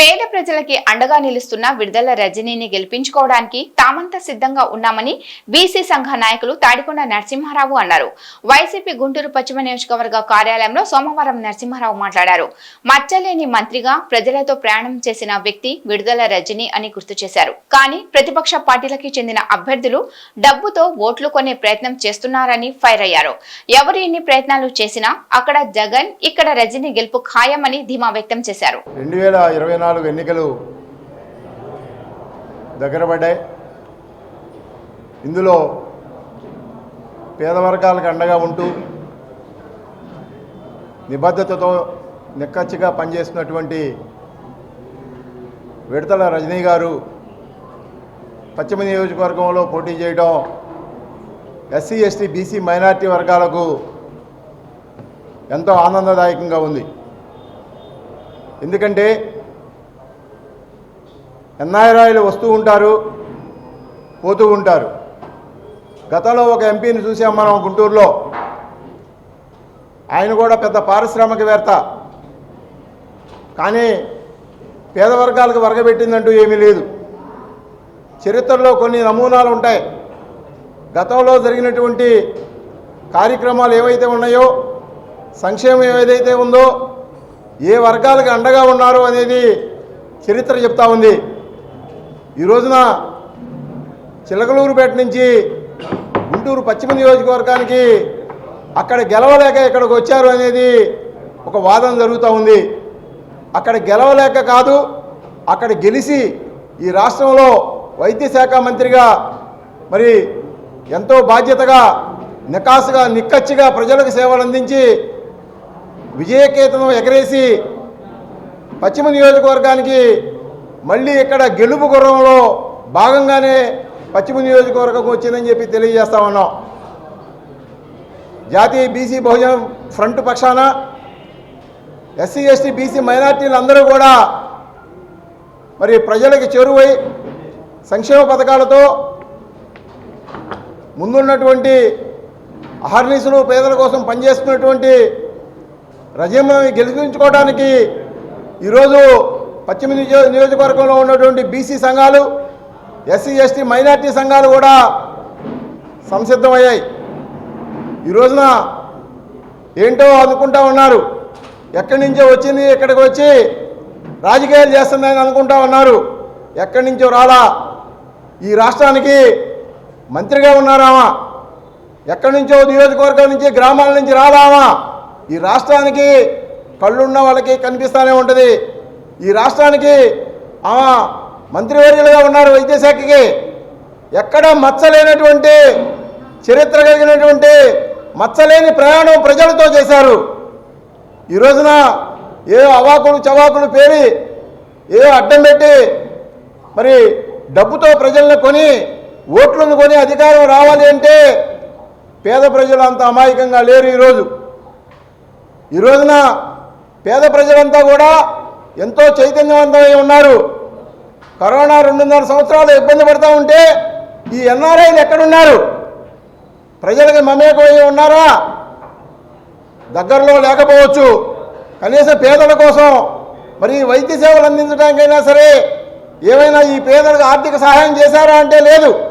పేద ప్రజలకి అండగా నిలుస్తున్న విడుదల రజనీని గెలిపించుకోవడానికి తామంతా సిద్ధంగా ఉన్నామని బీసీ సంఘ నాయకులు తాడికొండ నరసింహారావు అన్నారు. వైసీపీ గుంటూరు పశ్చిమ నియోజకవర్గ కార్యాలయంలో సోమవారం నరసింహారావు మాట్లాడారు. మచ్చలేని మంత్రిగా ప్రజలతో ప్రయాణం చేసిన వ్యక్తి విడుదల రజని అని గుర్తు చేశారు. కానీ ప్రతిపక్ష పార్టీలకి చెందిన అభ్యర్థులు డబ్బుతో ఓట్లు కొనే ప్రయత్నం చేస్తున్నారని ఫైర్ అయ్యారు. ఎవరు ఎన్ని ప్రయత్నాలు చేసినా అక్కడ జగన్ ఇక్కడ రజని గెలుపు ఖాయమని ధీమా వ్యక్తం చేశారు. రెండు నాలుగు ఎన్నికలు దగ్గర పడ్డాయి. ఇందులో పేద వర్గాలకు అండగా ఉంటూ నిబద్ధతతో నిక్కచ్చిగా పనిచేస్తున్నటువంటి విడతల రజనీ గారు పశ్చిమ నియోజకవర్గంలో పోటీ చేయడం ఎస్సీ ఎస్టీ బీసీ మైనార్టీ వర్గాలకు ఎంతో ఆనందదాయకంగా ఉంది. ఎందుకంటే ఎన్ఆర్ఐలు వస్తూ ఉంటారు పోతూ ఉంటారు. గతంలో ఒక ఎంపీని చూసాం మనం గుంటూరులో. ఆయన కూడా పెద్ద పారిశ్రామికవేత్త కానీ పేద వర్గాలకు వరగబెట్టిందంటూ ఏమీ లేదు. చరిత్రలో కొన్ని నమూనాలు ఉంటాయి. గతంలో జరిగినటువంటి కార్యక్రమాలు ఏవైతే ఉన్నాయో సంక్షేమం ఏదైతే ఉందో ఏ వర్గాలకు అండగా ఉన్నారో అనేది చరిత్ర చెప్తా ఉంది. ఈ రోజున చిలకలూరుపేట నుంచి గుంటూరు పశ్చిమ నియోజకవర్గానికి అక్కడ గెలవలేక ఇక్కడికి వచ్చారు అనేది ఒక వాదన జరుగుతూ ఉంది. అక్కడ గెలవలేక కాదు అక్కడ గెలిచి ఈ రాష్ట్రంలో వైద్య శాఖ మంత్రిగా మరి ఎంతో బాధ్యతగా నికాసుగా నిక్కచ్చిగా ప్రజలకు సేవలు అందించి విజయకేతనం ఎగరేసి పశ్చిమ నియోజకవర్గానికి మళ్ళీ ఇక్కడ గెలుపు గుర్రంలో భాగంగానే పశ్చిమ నియోజకవర్గం వచ్చిందని చెప్పి తెలియజేస్తా ఉన్నాం. జాతీయ బీసీ బహుజన ఫ్రంట్ పక్షాన ఎస్సీ ఎస్టీ బీసీ మైనార్టీలు అందరూ కూడా మరి ప్రజలకు చేరువై సంక్షేమ పథకాలతో ముందున్నటువంటి అహర్నిశలు పేదల కోసం పనిచేస్తున్నటువంటి రజమ్మని గెలిపించుకోవడానికి ఈరోజు పశ్చిమ నియో నియోజకవర్గంలో ఉన్నటువంటి బీసీ సంఘాలు ఎస్సీ ఎస్టీ మైనార్టీ సంఘాలు కూడా సంసిద్ధమయ్యాయి. ఈ రోజున ఏంటో అనుకుంటా ఉన్నారు. ఎక్కడి నుంచో వచ్చింది ఇక్కడికి వచ్చి రాజకీయాలు చేస్తుందని అనుకుంటా ఉన్నారు. ఎక్కడి నుంచో రాలా? ఈ రాష్ట్రానికి మంత్రిగా ఉన్నారామా? ఎక్కడి నుంచో నియోజకవర్గం నుంచి గ్రామాల నుంచి రాలామా? ఈ రాష్ట్రానికి కళ్ళున్న వాళ్ళకి కనిపిస్తూనే ఉంటుంది. ఈ రాష్ట్రానికి ఆమె మంత్రివర్యులుగా ఉన్నారు వైద్యశాఖకి. ఎక్కడ మచ్చలేనటువంటి చరిత్ర కలిగినటువంటి మచ్చలేని ప్రయాణం ప్రజలతో చేశారు. ఈ రోజున ఏ అవాకులు చవాకులు పేరి ఏ అడ్డం పెట్టి మరి డబ్బుతో ప్రజలను కొని ఓట్లను కొని అధికారం రావాలి అంటే పేద ప్రజలు అంత అమాయకంగా లేరు ఈరోజు. ఈ రోజున పేద ప్రజలంతా కూడా ఎంతో చైతన్యవంతమై ఉన్నారు. కరోనా రెండున్నర సంవత్సరాలు ఇబ్బంది పడుతూ ఉంటే ఈ ఎన్ఆర్ఐలు ఎక్కడున్నారు? ప్రజలకు మమేకమై ఉన్నారా? దగ్గరలో లేకపోవచ్చు. కనీసం పేదల కోసం మరి వైద్య సేవలు అందించడానికైనా సరే ఏమైనా ఈ పేదలకు ఆర్థిక సహాయం చేశారా అంటే లేదు.